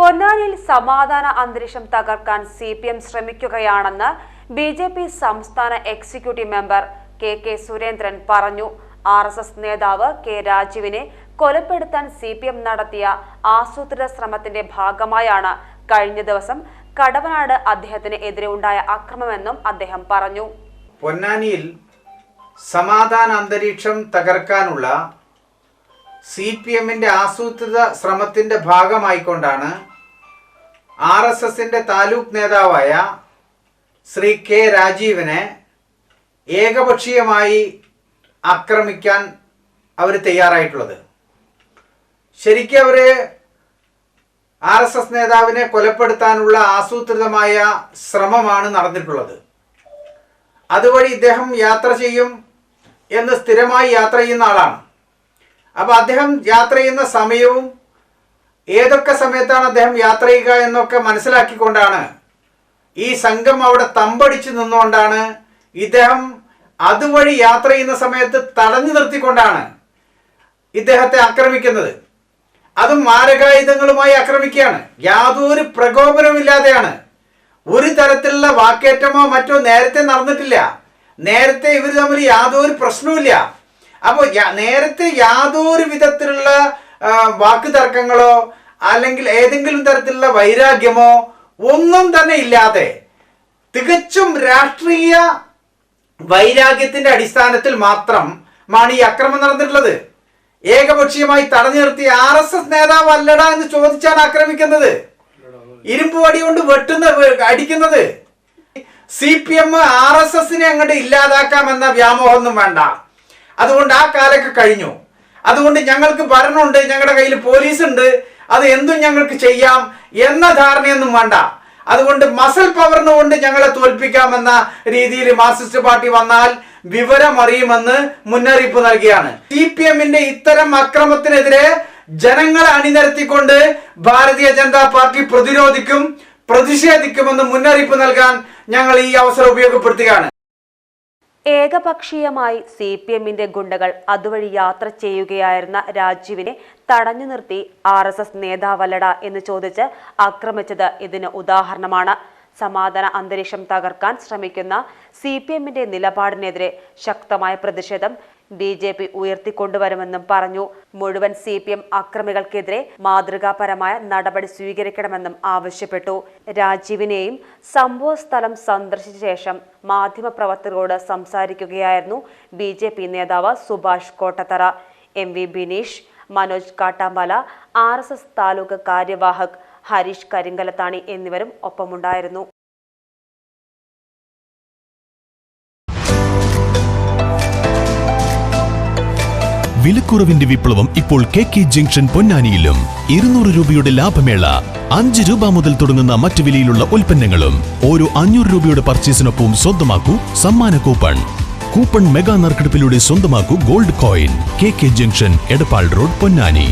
പൊന്നാനിയിൽ സമാധാന അന്തരീക്ഷം തകർക്കാൻ സി പി എം ശ്രമിക്കുകയാണെന്ന് ബി ജെ പി സംസ്ഥാന executive member K K Surendran പറഞ്ഞു. ആർ എസ് എസ് നേതാവ് കെ രാജുവിനെ കൊലപ്പെടുത്താൻ സി പി എം നടത്തിയ ആസൂത്രിത ശ്രമത്തിന്റെ ഭാഗമായാണ് കഴിഞ്ഞ ദിവസം കടവനാട് അദ്ദേഹത്തിന് എതിരെ ഉണ്ടായ അക്രമമെന്നും അദ്ദേഹം പറഞ്ഞു. പൊന്നാനിയിൽ സമാധാന അന്തരീക്ഷം തകർക്കാനുള്ള സി പി എമ്മിന്റെ ആസൂത്രിത ശ്രമത്തിന്റെ ഭാഗമായിക്കൊണ്ടാണ് ആർ എസ് എസിന്റെ താലൂക്ക് നേതാവായ ശ്രീ കെ രാജീവിനെ ഏകപക്ഷീയമായി ആക്രമിക്കാൻ അവർ തയ്യാറായിട്ടുള്ളത്. ശരിക്കും അവർ ആർ എസ് എസ് നേതാവിനെ കൊലപ്പെടുത്താനുള്ള ആസൂത്രിതമായ ശ്രമമാണ് നടന്നിട്ടുള്ളത്. അതുവഴി ഇദ്ദേഹം യാത്ര ചെയ്യും എന്ന് സ്ഥിരമായി യാത്ര ചെയ്യുന്ന ആളാണ്. അപ്പോൾ അദ്ദേഹം യാത്ര ചെയ്യുന്ന സമയവും ഏതൊക്കെ സമയത്താണ് അദ്ദേഹം യാത്ര ചെയ്യുക എന്നൊക്കെ മനസ്സിലാക്കിക്കൊണ്ടാണ് ഈ സംഘം അവിടെ തമ്പടിച്ച് നിന്നുകൊണ്ടാണ് ഇദ്ദേഹം അതുവഴി യാത്ര ചെയ്യുന്ന സമയത്ത് തടഞ്ഞു നിർത്തിക്കൊണ്ടാണ് ഇദ്ദേഹത്തെ ആക്രമിക്കുന്നത്. അതും മാരകായുധങ്ങളുമായി ആക്രമിക്കുകയാണ്. യാതൊരു പ്രകോപനമില്ലാതെയാണ് ഒരു തരത്തിലുള്ള വാക്കേറ്റമോ മറ്റോ നേരത്തെ നടന്നിട്ടില്ല. നേരത്തെ ഇവർ തമ്മിൽ യാതൊരു പ്രശ്നവുമില്ല. അപ്പോൾ നേരത്തെ യാതൊരു വിധത്തിലുള്ള വാക്ക് തർക്കങ്ങളോ അല്ലെങ്കിൽ ഏതെങ്കിലും തരത്തിലുള്ള വൈരാഗ്യമോ ഒന്നും തന്നെ ഇല്ലാതെ തികച്ചും രാഷ്ട്രീയ വൈരാഗ്യത്തിന്റെ അടിസ്ഥാനത്തിൽ മാത്രം മാണി ഈ അക്രമം നടന്നിട്ടുള്ളത്. ഏകപക്ഷീയമായി തടഞ്ഞു നിർത്തി ആർ എസ് എസ് നേതാവ് അല്ലടാ എന്ന് ചോദിച്ചാണ് ആക്രമിക്കുന്നത്. ഇരുമ്പ് വടി കൊണ്ട് വെട്ടുന്ന അടിക്കുന്നത്. C P M R S എസിനെ അങ്ങോട്ട് ഇല്ലാതാക്കാമെന്ന വ്യാമോഹമൊന്നും വേണ്ട. അതുകൊണ്ട് ആ കാലൊക്കെ കഴിഞ്ഞു. അതുകൊണ്ട് ഞങ്ങൾക്ക് ഭരണമുണ്ട് ഞങ്ങളുടെ കയ്യിൽ പോലീസ് ഉണ്ട് അത് എന്തും ഞങ്ങൾക്ക് ചെയ്യാം എന്ന ധാരണയൊന്നും വേണ്ട. അതുകൊണ്ട് മസൽ പവറിന് കൊണ്ട് ഞങ്ങളെ തോൽപ്പിക്കാമെന്ന രീതിയിൽ മാർക്സിസ്റ്റ് പാർട്ടി വന്നാൽ വിവരം അറിയുമെന്ന് മുന്നറിയിപ്പ് നൽകിയാണ്. സി പി എമ്മിന്റെ ഇത്തരം അക്രമത്തിനെതിരെ ജനങ്ങളെ അണിനിരത്തിക്കൊണ്ട് ഭാരതീയ ജനതാ പാർട്ടി പ്രതിരോധിക്കും പ്രതിഷേധിക്കുമെന്ന് മുന്നറിയിപ്പ് നൽകാൻ ഞങ്ങൾ ഈ അവസരം ഉപയോഗപ്പെടുത്തുകയാണ്. ഏകപക്ഷീയമായി സി പി എമ്മിന്റെ ഗുണ്ടകൾ അതുവഴി യാത്ര ചെയ്യുകയായിരുന്ന രാജീവിനെ തടഞ്ഞു നിർത്തി ആർ എസ് എസ് നേതാവല്ലട എന്ന് ചോദിച്ച് ആക്രമിച്ചത് ഇതിന് ഉദാഹരണമാണ്. സമാധാന അന്തരീക്ഷം തകർക്കാൻ ശ്രമിക്കുന്ന സി പി എമ്മിന്റെ നിലപാടിനെതിരെ ശക്തമായ പ്രതിഷേധം ബി ജെ പി ഉയർത്തിക്കൊണ്ടുവരുമെന്നും പറഞ്ഞു. മുഴുവൻ സി പി എം അക്രമികൾക്കെതിരെ മാതൃകാപരമായ നടപടി സ്വീകരിക്കണമെന്നും ആവശ്യപ്പെട്ടു. രാജീവിനെയും സംഭവ സ്ഥലം സന്ദർശിച്ച ശേഷം മാധ്യമപ്രവർത്തകരോട് സംസാരിക്കുകയായിരുന്നു ബി ജെ പി നേതാവ് Subhash Kottathara. M V Bineesh Manoj Kattampala R S S taluk കാര്യവാഹക് Harish Karinkallathani എന്നിവരും ഒപ്പമുണ്ടായിരുന്നു. വിലക്കുറവിന്റെ വിപ്ലവം ഇപ്പോൾ കെ കെ ജംഗ്ഷൻ പൊന്നാനിയിലും. ഇരുന്നൂറ് രൂപയുടെ ലാഭമേള അഞ്ച് രൂപ മുതൽ തുടങ്ങുന്ന മറ്റു വിലയിലുള്ള ഉൽപ്പന്നങ്ങളും ഓരോ അഞ്ഞൂറ് രൂപയുടെ പർച്ചേസിനൊപ്പം സ്വന്തമാക്കൂ സമ്മാന കൂപ്പൺ. കൂപ്പൺ മെഗാ നറുക്കെടുപ്പിലൂടെ സ്വന്തമാക്കൂ gold coin. K K junction Edappal road Ponnani.